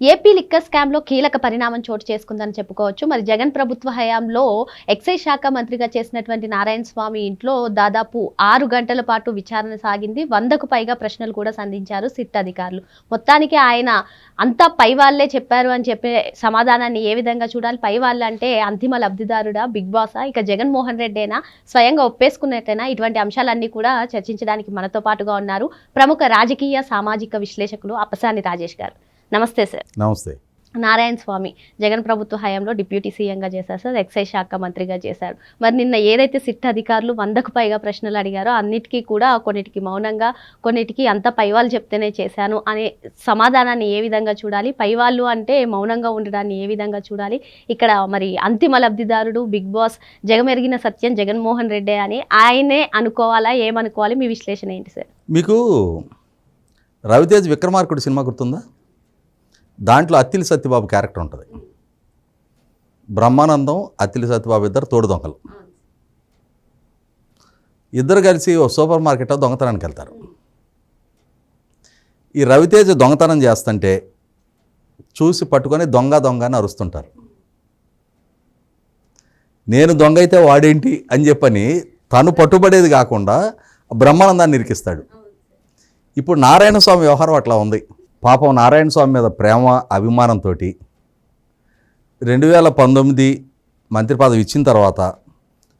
AP liquor స్కామ్లో కీలక పరిణామం చోటు చేసుకుందని చెప్పుకోవచ్చు. మరి జగన్ ప్రభుత్వ హయాంలో ఎక్సైజ్ శాఖ మంత్రిగా చేసినటువంటి నారాయణ స్వామి ఇంట్లో దాదాపు ఆరు గంటల పాటు విచారణ సాగింది. వందకు పైగా ప్రశ్నలు కూడా సంధించారు సిట్ అధికారులు. మొత్తానికి ఆయన అంతా పై వాళ్ళే చెప్పారు అని చెప్పే సమాధానాన్ని ఏ విధంగా చూడాలి? పై వాళ్ళు అంటే అంతిమ లబ్ధిదారుడా బిగ్ బాసా? ఇక జగన్మోహన్ రెడ్డేనా? స్వయంగా ఒప్పేసుకున్నట్టేనా? ఇటువంటి అంశాలన్నీ కూడా చర్చించడానికి మనతో పాటుగా ఉన్నారు ప్రముఖ రాజకీయ సామాజిక విశ్లేషకులు అప్పసాని రాజేష్ గారు. నమస్తే సార్. నమస్తే. నారాయణ స్వామి జగన్ ప్రభుత్వ హయాంలో డిప్యూటీ సీఎంగా చేశారు సార్ ఎక్సైజ్ శాఖ మంత్రిగా చేశారు. మరి నిన్న ఏదైతే సిట్ అధికారులు వందకు పైగా ప్రశ్నలు అడిగారో అన్నిటికీ కూడా కొన్నిటికి మౌనంగా కొన్నిటికి అంత పైవాళ్ళు చెప్తేనే చేశాను అనే సమాధానాన్ని ఏ విధంగా చూడాలి? పైవాళ్ళు అంటే మౌనంగా ఉండడాన్ని ఏ విధంగా చూడాలి? ఇక్కడ మరి అంతిమ లబ్ధిదారుడు బిగ్ బాస్ జగమెరిగిన సత్యం జగన్మోహన్ రెడ్డి అని ఆయనే అనుకోవాలా? ఏమనుకోవాలి? మీ విశ్లేషణ ఏంటి సార్? మీకు రవితేజ్ విక్రమార్కుడు సినిమా గుర్తుందా? దాంట్లో అత్తిలి సత్యబాబు క్యారెక్టర్ ఉంటుంది. బ్రహ్మానందం అత్తిలి సత్యబాబు ఇద్దరు తోడు దొంగలు. ఇద్దరు కలిసి ఓ సూపర్ మార్కెట్లో దొంగతనానికి వెళ్తారు. ఈ రవితేజ దొంగతనం చేస్తుంటే చూసి పట్టుకొని దొంగ దొంగ అని అరుస్తుంటారు. నేను దొంగ అయితే వాడేంటి అని చెప్పని తను పట్టుబడేది కాకుండా బ్రహ్మానందాన్ని ఇరికిస్తాడు. ఇప్పుడు నారాయణ స్వామి వ్యవహారం అట్లా ఉంది. పాపం నారాయణ స్వామి మీద ప్రేమ అభిమానంతో రెండు వేల పంతొమ్మిది మంత్రి పదవి ఇచ్చిన తర్వాత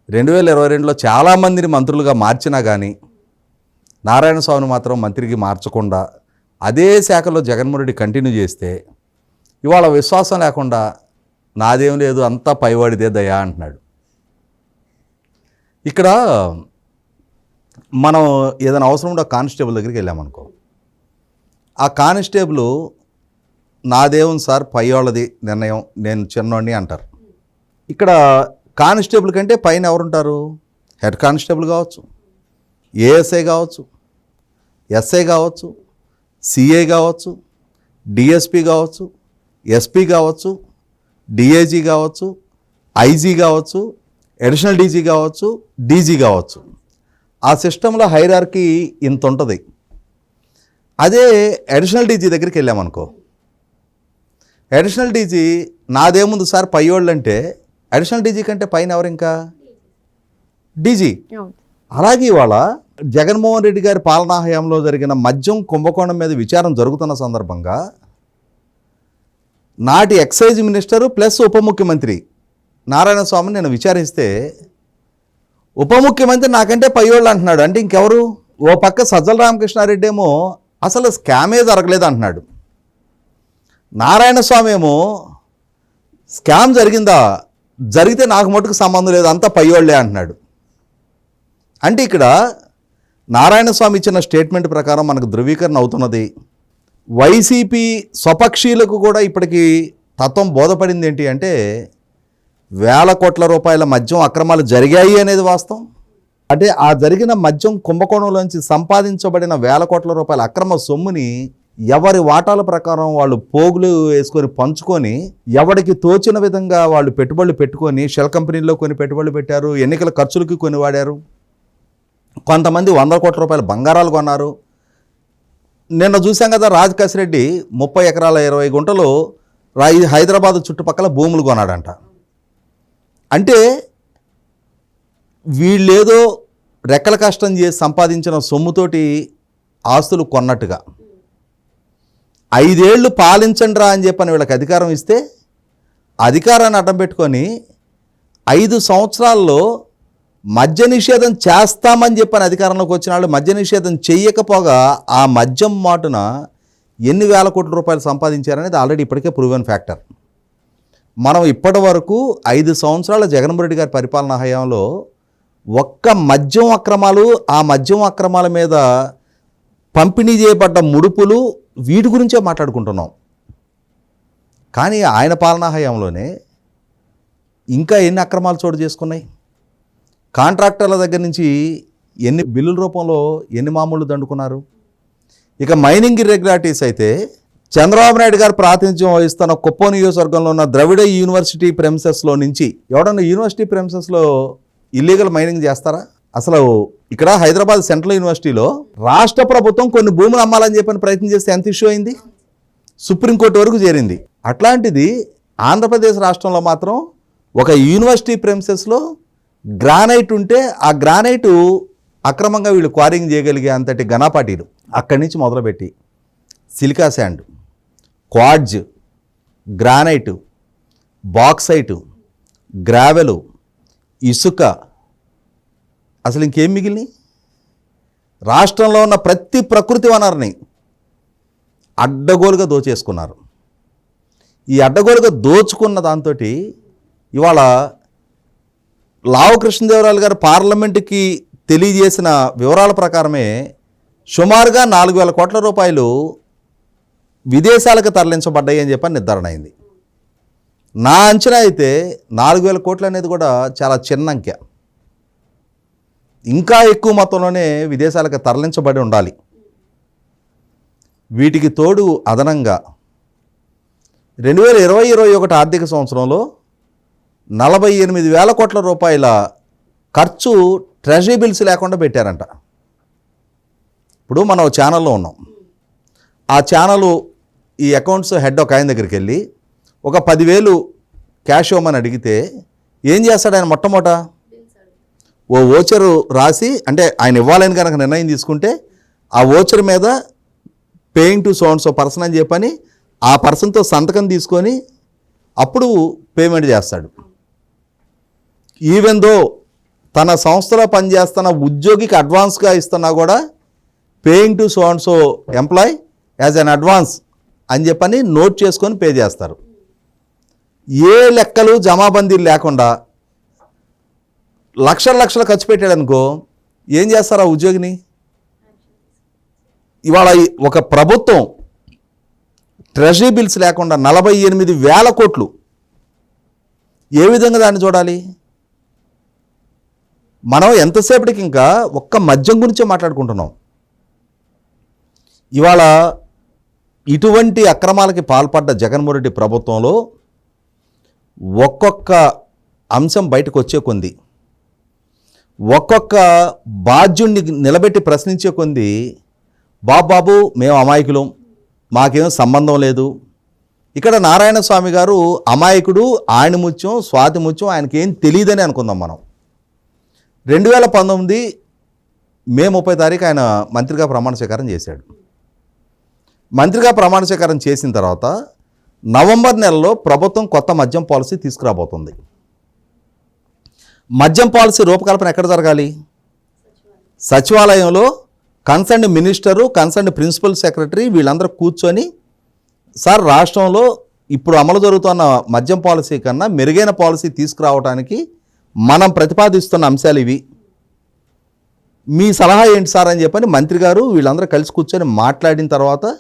రెండు వేల ఇరవై రెండులో చాలామందిని మంత్రులుగా మార్చినా కానీ నారాయణ స్వామిని మాత్రం మంత్రికి మార్చకుండా అదే శాఖలో జగన్మోహన్ రెడ్డి కంటిన్యూ చేస్తే ఇవాళ విశ్వాసం లేకుండా నాదేం లేదు అంతా పైవాడిదే దయా అంటున్నాడు. ఇక్కడ మనం ఏదైనా అవసరం ఉండే కానిస్టేబుల్ దగ్గరికి వెళ్ళామనుకో ఆ కానిస్టేబుల్ నాదేవుని సార్ పై వాళ్ళది నిర్ణయం నేను చిన్నోడిని అంటారు. ఇక్కడ కానిస్టేబుల్ కంటే పైన ఎవరుంటారు? హెడ్ కానిస్టేబుల్ కావచ్చు ఏఎస్ఐ కావచ్చు ఎస్ఐ కావచ్చు సిఐ కావచ్చు డిఎస్పి కావచ్చు ఎస్పి కావచ్చు డిఏజీ కావచ్చు ఐజీ కావచ్చు అడిషనల్ డీజీ కావచ్చు డీజీ కావచ్చు. ఆ సిస్టంలో హైరార్కీ ఇంత ఉంటుంది. అదే అడిషనల్ డీజీ దగ్గరికి వెళ్ళామనుకో. అడిషనల్ డీజీ నాదేముంది సార్ పయ్యోళ్ళు అంటే అడిషనల్ డీజీ కంటే పైన ఎవరు ఇంకా డీజీ అలాగే ఇవాళ జగన్మోహన్ రెడ్డి గారి పాలనా హయాంలో జరిగిన మద్యం కుంభకోణం మీద విచారణ జరుగుతున్న సందర్భంగా నాటి ఎక్సైజ్ మినిస్టరు ప్లస్ ఉప ముఖ్యమంత్రి నారాయణ స్వామిని నేను విచారిస్తే ఉప ముఖ్యమంత్రి నాకంటే పయ్యోళ్ళు అంటున్నాడు. అంటే ఇంకెవరు? ఓ పక్క సజ్జల రామకృష్ణారెడ్డి ఏమో అసలు స్కామే జరగలేదు అంటున్నాడు నారాయణ స్వామి ఏమో స్కామ్ జరిగిందా? జరిగితే నాకు మటుకు సంబంధం లేదు అంతా పైవాళ్ళే అంటున్నాడు. అంటే ఇక్కడ నారాయణ స్వామి ఇచ్చిన స్టేట్మెంట్ ప్రకారం మనకు ధృవీకరణ అవుతున్నది. వైసీపీ స్వపక్షీలకు కూడా ఇప్పటికీ తత్వం బోధపడింది ఏంటి అంటే వేల కోట్ల రూపాయల మద్యం అక్రమాలు జరిగాయి అనేది వాస్తవం. అంటే ఆ జరిగిన మద్యం కుంభకోణంలోంచి సంపాదించబడిన వేల కోట్ల రూపాయల అక్రమ సొమ్ముని ఎవరి వాటాల ప్రకారం వాళ్ళు పోగులు వేసుకొని పంచుకొని ఎవరికి తోచిన విధంగా వాళ్ళు పెట్టుబడులు పెట్టుకొని షెల్ కంపెనీల్లో కొన్ని పెట్టుబడులు పెట్టారు ఎన్నికల ఖర్చులకి కొన్ని వాడారు. కొంతమంది వంద కోట్ల రూపాయల బంగారాలు కొన్నారు. నిన్న చూసాం కదా రాజ్ కసిరెడ్డి ముప్పై ఎకరాల ఇరవై గుంటలు రా హైదరాబాద్ చుట్టుపక్కల భూములు కొన్నాడంట. అంటే వీళ్ళేదో రెక్కల కష్టం చేసి సంపాదించిన సొమ్ముతోటి ఆస్తులు కొన్నట్టుగా. ఐదేళ్ళు పాలించండి రా అని చెప్పని వీళ్ళకి అధికారం ఇస్తే అధికారాన్ని అడ్డం పెట్టుకొని ఐదు సంవత్సరాల్లో మద్య నిషేధం చేస్తామని చెప్పని అధికారంలోకి వచ్చిన వాళ్ళు మద్య నిషేధం చెయ్యకపోగా ఆ మద్యం మాటున ఎన్ని వేల కోట్ల రూపాయలు సంపాదించారనేది ఆల్రెడీ ఇప్పటికే ప్రూవెన్ ఫ్యాక్టర్ మనం ఇప్పటి వరకు ఐదు సంవత్సరాల జగన్మోహన్ రెడ్డి గారి పరిపాలనా హయాంలో ఒక్క మద్యం అక్రమాలు ఆ మద్యం అక్రమాల మీద పంపిణీ చేయబడ్డ ముడుపులు వీటి గురించే మాట్లాడుకుంటున్నాం. కానీ ఆయన పాలనా హయాంలోనే ఇంకా ఎన్ని అక్రమాలు చోటు చేసుకున్నాయి? కాంట్రాక్టర్ల దగ్గర నుంచి ఎన్ని బిల్లుల రూపంలో ఎన్ని మామూలు దండుకున్నారు? ఇక మైనింగ్ ఇర్రెగ్యులారిటీస్ అయితే చంద్రబాబు నాయుడు గారు ప్రాతినిధ్యం వహిస్తున్న కుప్పం నియోజకవర్గంలో ఉన్న ద్రవిడ యూనివర్సిటీ ప్రెమిసెస్లో నుంచి ఎవడన్నా యూనివర్సిటీ ప్రెమిసెస్లో ఇల్లీగల్ మైనింగ్ చేస్తారా? అసలు ఇక్కడ హైదరాబాద్ సెంట్రల్ యూనివర్సిటీలో రాష్ట్ర ప్రభుత్వం కొన్ని భూములు అమ్మాలని చెప్పని ప్రయత్నం చేస్తే ఎంత ఇష్యూ అయింది? సుప్రీంకోర్టు వరకు చేరింది. అట్లాంటిది ఆంధ్రప్రదేశ్ రాష్ట్రంలో మాత్రం ఒక యూనివర్సిటీ ప్రెమిసెస్లో గ్రానైట్ ఉంటే ఆ గ్రానైటు అక్రమంగా వీళ్ళు క్వారింగ్ చేయగలిగే అంతటి ఘనపాటీలు అక్కడి నుంచి మొదలుపెట్టి silica sand quartz granite bauxite gravel ఇసుక. అసలు ఇంకేం మిగిలినాయి? రాష్ట్రంలో ఉన్న ప్రతి ప్రకృతి వనరుని అడ్డగోలుగా దోచేసుకున్నారు. ఈ అడ్డగోలుగా దోచుకున్న దాంతో ఇవాళ లావు కృష్ణదేవరాయలు గారు పార్లమెంటుకి తెలియజేసిన వివరాల ప్రకారమే సుమారుగా నాలుగు వేల కోట్ల రూపాయలు విదేశాలకు తరలించబడ్డాయి అని చెప్పని నిర్ధారణ అయింది. నా అంచనా అయితే నాలుగు వేల కోట్లు అనేది కూడా చాలా చిన్న అంకె. ఇంకా ఎక్కువ మొత్తంలోనే విదేశాలకు తరలించబడి ఉండాలి. వీటికి తోడు అదనంగా రెండు వేల ఇరవై ఇరవై ఒకటి ఆర్థిక సంవత్సరంలో నలభై ఎనిమిది వేల కోట్ల రూపాయల ఖర్చు ట్రెజరీ బిల్స్ లేకుండా పెట్టారంట. ఇప్పుడు మనం ఛానల్లో ఉన్నాం. ఆ ఛానల్ ఈ అకౌంట్స్ హెడ్ ఒక ఆయన దగ్గరికి వెళ్ళి ఒక పదివేలు క్యాష్ ఇవ్వమని అడిగితే ఏం చేస్తాడు ఆయన మొట్టమొదట ఓ ఓచరు రాసి అంటే ఆయన ఇవ్వాలని కనుక నిర్ణయం తీసుకుంటే ఆ ఓచర్ మీద పేయింగ్ టు సోన్ పర్సన్ అని చెప్పని ఆ పర్సన్తో సంతకం తీసుకొని అప్పుడు పేమెంట్ చేస్తాడు. ఈవెన్ దో తన సంస్థలో పనిచేస్తున్న ఉద్యోగికి అడ్వాన్స్గా ఇస్తున్నా కూడా paying to so and so employee as an advance అని చెప్పని నోట్ చేసుకొని పే చేస్తారు. ఏ లెక్కలు జమాబందీలు లేకుండా లక్షల లక్షలు ఖర్చు పెట్టాడు అనుకో ఏం చేస్తారు ఆ ఉద్యోగిని? ఇవాళ ఒక ప్రభుత్వం ట్రెజరీ బిల్స్ లేకుండా నలభై ఎనిమిది వేల కోట్లు ఏ విధంగా దాన్ని చూడాలి? మనం ఎంతసేపటికి ఇంకా ఒక్క మద్యం గురించే మాట్లాడుకుంటున్నాం. ఇవాళ ఇటువంటి అక్రమాలకి పాల్పడ్డ జగన్మోహన్ రెడ్డి ప్రభుత్వంలో ఒక్కొక్క అంశం బయటకు వచ్చే కొంది. ఒక్కొక్క బాధ్యుణ్ణి నిలబెట్టి ప్రశ్నించే కొంది బాబాబు మేము అమాయకులం మాకేం సంబంధం లేదు. ఇక్కడ నారాయణ స్వామి గారు అమాయకుడు ఆయన ముత్యం స్వాతి ముత్యం ఆయనకి ఏం తెలియదని అనుకుందాం మనం. రెండు వేల పంతొమ్మిది మే ముప్పై తారీఖు ఆయన మంత్రిగా ప్రమాణ స్వీకారం చేశాడు. మంత్రిగా ప్రమాణ స్వీకారం చేసిన తర్వాత నవంబర్ నెలలో ప్రభుత్వం కొత్త మద్యం పాలసీ తీసుకురాబోతుంది. మద్యం పాలసీ రూపకల్పన ఎక్కడ జరగాలి? సచివాలయంలో concern minister concern principal secretary వీళ్ళందరూ కూర్చొని సార్ రాష్ట్రంలో ఇప్పుడు అమలు జరుగుతున్న మద్యం పాలసీ కన్నా మెరుగైన పాలసీ తీసుకురావడానికి మనం ప్రతిపాదిస్తున్న అంశాలు ఇవి. మీ సలహా ఏంటి సార్? అని చెప్పని మంత్రి గారు వీళ్ళందరూ కలిసి కూర్చొని మాట్లాడిన తర్వాత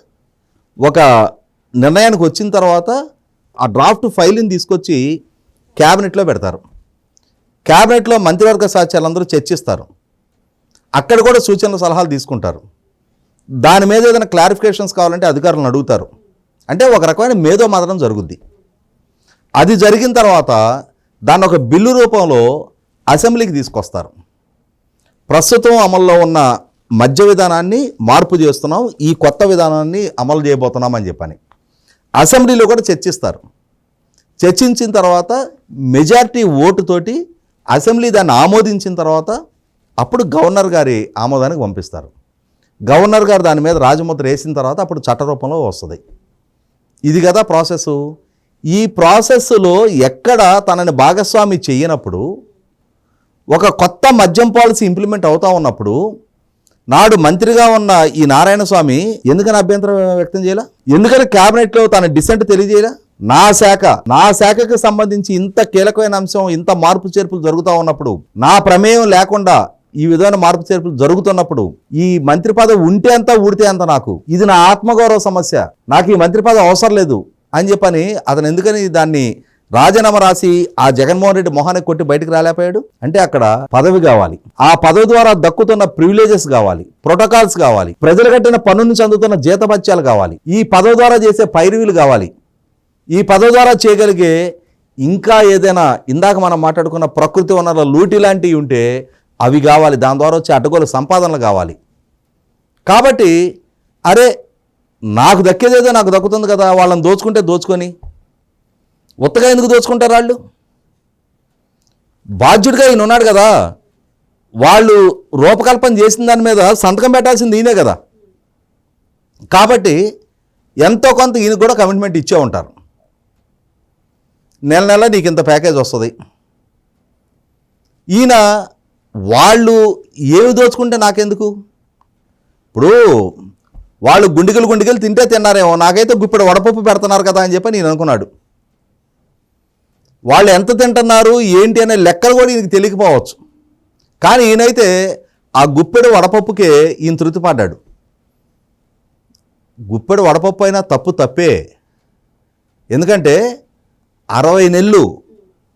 ఒక నిర్ణయానికి వచ్చిన తర్వాత ఆ డ్రాఫ్ట్ ఫైల్ని తీసుకొచ్చి క్యాబినెట్లో పెడతారు. క్యాబినెట్లో మంత్రివర్గ సహచరులందరూ చర్చిస్తారు. అక్కడ కూడా సూచనలు సలహాలు తీసుకుంటారు. దాని మీద ఏదైనా క్లారిఫికేషన్స్ కావాలంటే అధికారులను అడుగుతారు. అంటే ఒక రకమైన మేధో మాత్రం జరుగుద్ది. అది జరిగిన తర్వాత దాన్ని ఒక బిల్లు రూపంలో అసెంబ్లీకి తీసుకొస్తారు. ప్రస్తుతం అమల్లో ఉన్న మధ్య విధానాన్ని మార్పు చేస్తున్నాం ఈ కొత్త విధానాన్ని అమలు చేయబోతున్నాం అని చెప్పని. అసెంబ్లీలో కూడా చర్చిస్తారు. చర్చించిన తర్వాత మెజార్టీ ఓటుతోటి అసెంబ్లీ దాన్ని ఆమోదించిన తర్వాత అప్పుడు గవర్నర్ గారి ఆమోదానికి పంపిస్తారు. గవర్నర్ గారు దాని మీద రాజముద్ర వేసిన తర్వాత అప్పుడు చట్ట రూపంలో వస్తుంది. ఇది కదా ప్రాసెస్. ఈ ప్రాసెస్లో ఎక్కడ తనని భాగస్వామి చేయనప్పుడు ఒక కొత్త మద్యం పాలసీ ఇంప్లిమెంట్ అవుతా ఉన్నప్పుడు నాడు మంత్రిగా ఉన్న ఈ నారాయణ స్వామి ఎందుకని అభ్యంతరం వ్యక్తం చేయాల? ఎందుకని క్యాబినెట్లో తన డిసెంట్ తెలియజేయాల? నా శాఖ నా శాఖకు సంబంధించి ఇంత కీలకమైన అంశం ఇంత మార్పు చేర్పులు జరుగుతూ ఉన్నప్పుడు నా ప్రమేయం లేకుండా ఈ విధమైన మార్పు చేర్పులు జరుగుతున్నప్పుడు ఈ మంత్రి పదవి ఉంటే అంత ఊడితే అంత నాకు. ఇది నా ఆత్మగౌరవ సమస్య. నాకు ఈ మంత్రి పదవి అవసరం లేదు అని చెప్పని అతను ఎందుకని దాన్ని రాజీనామా రాసి ఆ జగన్మోహన్ రెడ్డి మొహాన్ని కొట్టి బయటకు రాలేకపోయాడు? అంటే అక్కడ పదవి కావాలి. ఆ పదవి ద్వారా దక్కుతున్న ప్రివిలేజెస్ కావాలి ప్రోటోకాల్స్ కావాలి ప్రజలు కట్టిన పన్ను నుంచి అందుతున్న జీతభత్యాలు కావాలి. ఈ పదవి ద్వారా చేసే పైరువీలు కావాలి. ఈ పదవి ద్వారా చేయగలిగే ఇంకా ఏదైనా ఇందాక మనం మాట్లాడుకున్న ప్రకృతి వనరుల లూటి లాంటివి ఉంటే అవి కావాలి. దాని ద్వారా వచ్చే అడ్డగోలు సంపాదనలు కావాలి. కాబట్టి అరే నాకు దక్కేదేదో నాకు దక్కుతుంది కదా వాళ్ళని దోచుకుంటే దోచుకొని. ఉత్తగా ఎందుకు దోచుకుంటారు వాళ్ళు? బాధ్యుడిగా ఈయన ఉన్నాడు కదా. వాళ్ళు రూపకల్పన చేసిన దాని మీద సంతకం పెట్టాల్సింది ఈయనే కదా. కాబట్టి ఎంతో కొంత ఈయనకు కూడా కమిట్మెంట్ ఇచ్చే ఉంటారు. నెల నెల నీకు ఇంత ప్యాకేజ్ వస్తుంది. ఈయన వాళ్ళు ఏమి దోచుకుంటే నాకెందుకు? ఇప్పుడు వాళ్ళు గుండికలు గుండికలు తింటే తిన్నారేమో నాకైతే ఇప్పుడు వడపప్పు పెడుతున్నారు కదా అని చెప్పి నేను అనుకున్నాడు. వాళ్ళు ఎంత తింటున్నారు ఏంటి అనే లెక్కలు కూడా ఈయనకి తెలియకపోవచ్చు. కానీ ఈయనైతే ఆ గుప్పెడు వడపప్పుకే ఈయన తృతిపడ్డాడు గుప్పెడు వడపప్పు అయినా తప్పు తప్పే. ఎందుకంటే అరవై నెల్లు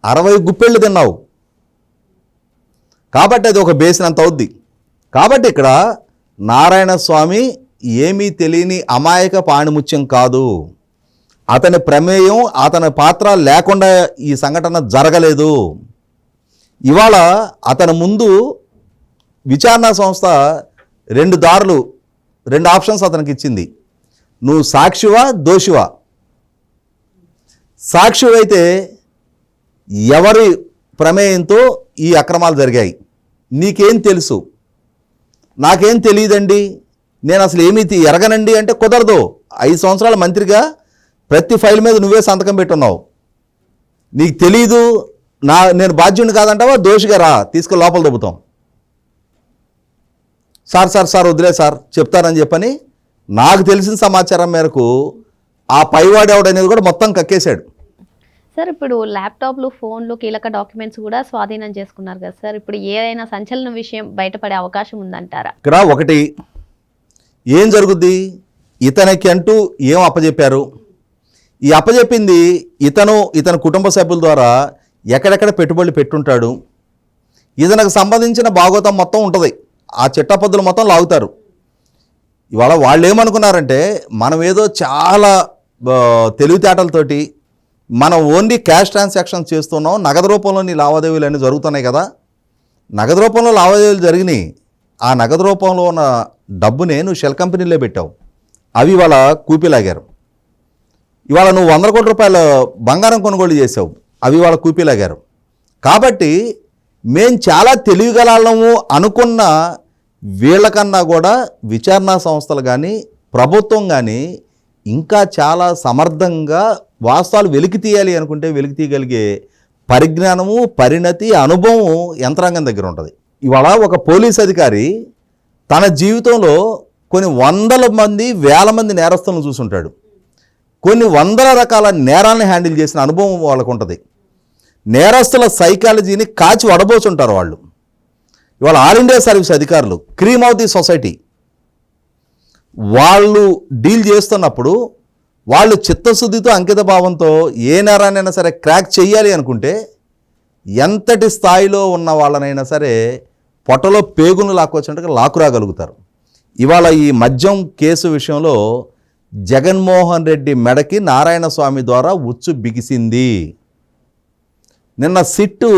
అరవై గుప్పెళ్ళు తిన్నావు. కాబట్టి అది ఒక బేసిన్ అంత అవుద్ది. కాబట్టి ఇక్కడ నారాయణ స్వామి ఏమీ తెలియని అమాయక పాణిముత్యం కాదు. అతని ప్రమేయం అతని పాత్ర లేకుండా ఈ సంఘటన జరగలేదు. ఇవాళ అతని ముందు విచారణ సంస్థ రెండు దారులు రెండు ఆప్షన్స్ అతనికి ఇచ్చింది. నువ్వు సాక్షివా దోషివా? సాక్షివైతే ఎవరి ప్రమేయంతో ఈ అక్రమాలు జరిగాయి? నీకేం తెలుసు? నాకేం తెలియదండి? నేను అసలు ఏమీ ఎరగనండి అంటే కుదరదు. ఐదు సంవత్సరాల మంత్రిగా ప్రతి ఫైల్ మీద నువ్వే సంతకం పెట్టున్నావు. నీకు తెలీదు నా నేను బాధ్యుని కాదంటావా? దోషిగా రా తీసుకెళ్ళి లోపల దొబ్బుతాం. సార్ సార్ సార్ వదిలే సార్ చెప్తారని చెప్పని నాకు తెలిసిన సమాచారం మేరకు ఆ పైవాడు ఎవడనేది కూడా మొత్తం కక్కేశాడు. సార్ ఇప్పుడు ల్యాప్టాప్లు ఫోన్లు కీలక డాక్యుమెంట్స్ కూడా స్వాధీనం చేసుకున్నారు కదా సార్. ఇప్పుడు ఏదైనా సంచలన విషయం బయటపడే అవకాశం ఉందంటారా? ఇక్కడ ఒకటి ఏం జరుగుద్ది? ఇతనికి అంటూ ఏం అప్పచెప్పారు ఈ అప్పచెప్పింది ఇతను ఇతని కుటుంబ సభ్యుల ద్వారా ఎక్కడెక్కడ పెట్టుబడులు పెట్టుంటాడు. ఇతనికి సంబంధించిన భాగోతం మొత్తం ఉంటుంది. ఆ చిట్టపద్దులు మొత్తం లాగుతారు. ఇవాళ వాళ్ళు ఏమనుకున్నారంటే మనం ఏదో చాలా తెలివితేటలతోటి మనం ఓన్లీ క్యాష్ ట్రాన్సాక్షన్స్ చేస్తున్నాం నగదు రూపంలోని లావాదేవీలు అన్నీ జరుగుతున్నాయి కదా. నగదు రూపంలో లావాదేవీలు జరిగినాయి. ఆ నగదు రూపంలో ఉన్న డబ్బునే నువ్వు షెల్ కంపెనీలో పెట్టావు. అవి ఇవాళ కూపీలాగారు ఇవాళ నువ్వు వందల కోట్ల రూపాయల బంగారం కొనుగోలు చేసావు అవి ఇవాళ కూపీలాగారు. కాబట్టి మేం చాలా తెలియగలము అనుకున్న వీళ్ళకన్నా కూడా విచారణా సంస్థలు కానీ ప్రభుత్వం కానీ ఇంకా చాలా సమర్థంగా వాస్తవాలు వెలికి తీయాలి అనుకుంటే వెలికి తీయగలిగే పరిజ్ఞానము పరిణతి అనుభవం యంత్రాంగం దగ్గర ఉంటుంది. ఇవాళ ఒక పోలీస్ అధికారి తన జీవితంలో కొన్ని వందల మంది వేల మంది నేరస్తులను చూసుంటాడు. కొన్ని వందల రకాల నేరాలను హ్యాండిల్ చేసిన అనుభవం వాళ్ళకు ఉంటుంది. నేరస్తుల సైకాలజీని కాచి వడబోచుంటారు వాళ్ళు. ఇవాళ ఆల్ ఇండియా సర్వీస్ అధికారులు క్రీమ్ ఆఫ్ ది సొసైటీ వాళ్ళు డీల్ చేస్తున్నప్పుడు వాళ్ళు చిత్తశుద్ధితో అంకిత భావంతో ఏ నేరాన్నైనా సరే క్రాక్ చేయాలి అనుకుంటే ఎంతటి స్థాయిలో ఉన్న వాళ్ళనైనా సరే పొట్టలో పేగును లాక్కొచ్చినట్టుగా లాక్కురాగలుగుతారు. ఇవాళ ఈ మద్యం కేసు విషయంలో జగన్మోహన్ రెడ్డి మెడకి నారాయణ స్వామి ద్వారా ఉచ్చు బిగిసింది. నిన్న సిట్టు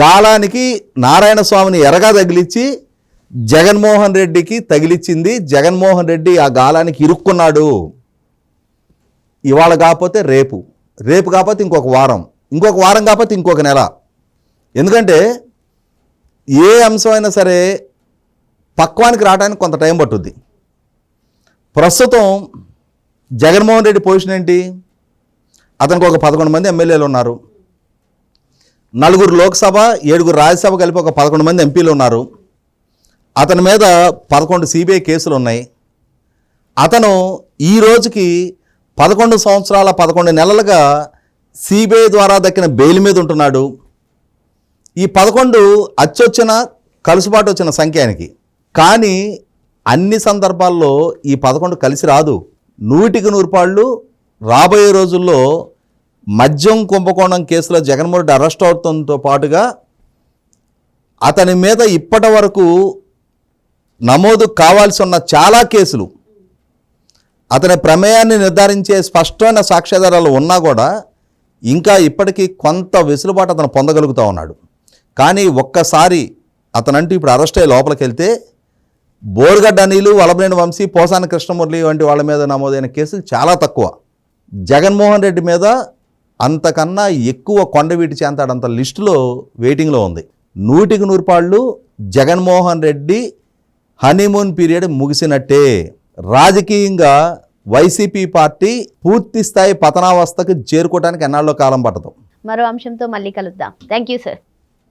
గాలానికి నారాయణ స్వామిని ఎరగా తగిలిచ్చి జగన్మోహన్ రెడ్డికి తగిలిచ్చింది. జగన్మోహన్ రెడ్డి ఆ గాలానికి ఇరుక్కున్నాడు. ఇవాళ కాకపోతే రేపు. రేపు కాకపోతే ఇంకొక వారం. ఇంకొక వారం కాకపోతే ఇంకొక నెల. ఎందుకంటే ఏ అంశమైనా సరే పక్వానికి రావడానికి కొంత టైం పట్టుద్ది. ప్రస్తుతం జగన్మోహన్ రెడ్డి పొజిషన్ ఏంటి? అతనికి ఒక పదకొండు మంది ఎమ్మెల్యేలు ఉన్నారు. నలుగురు లోక్సభ ఏడుగురు రాజ్యసభ కలిపి ఒక పదకొండు మంది ఎంపీలు ఉన్నారు. అతని మీద పదకొండు సిబిఐ కేసులు ఉన్నాయి. అతను ఈ రోజుకి పదకొండు సంవత్సరాల పదకొండు నెలలుగా సిబిఐ ద్వారా దక్కిన బెయిల్ మీద ఉంటున్నాడు. ఈ పదకొండు అచ్చొచ్చిన కలుసుబాటు వచ్చిన సంఖ్యానికి కానీ అన్ని సందర్భాల్లో ఈ పదకొండు కలిసి రాదు. నూటికి నూరు పాళ్ళు రాబోయే రోజుల్లో మద్యం కుంభకోణం కేసులో జగన్మోహన్ రెడ్డి అరెస్ట్ అవడంతో పాటుగా అతని మీద ఇప్పటి వరకు నమోదు కావాల్సి ఉన్న చాలా కేసులు. అతని ప్రమేయాన్ని నిర్ధారించే స్పష్టమైన సాక్ష్యాధారాలు ఉన్నా కూడా ఇంకా ఇప్పటికీ కొంత వెసులుబాటు అతను పొందగలుగుతూ ఉన్నాడు. కానీ ఒక్కసారి అతనంటూ ఇప్పుడు అరెస్ట్ అయ్యి లోపలికి వెళ్తే బోర్గడ్డ అనిలు వలభనేని వంశీ పోసాని కృష్ణమురళి వంటి వాళ్ళ మీద నమోదైన కేసులు చాలా తక్కువ. జగన్మోహన్ రెడ్డి మీద అంతకన్నా ఎక్కువ కొండవీటి చేంతాడంత లిస్టులో వెయిటింగ్లో ఉంది. నూటికి నూరుపాళ్ళు జగన్మోహన్ రెడ్డి హనీమూన్ పీరియడ్ ముగిసినట్టే. రాజకీయంగా వైసీపీ పార్టీ పూర్తి స్థాయి పతనావస్థకు చేరుకోవడానికి ఎన్నాళ్ళో కాలం పట్టదు. మరో అంశంతో మళ్ళీ కలుద్దాం. Thank you sir.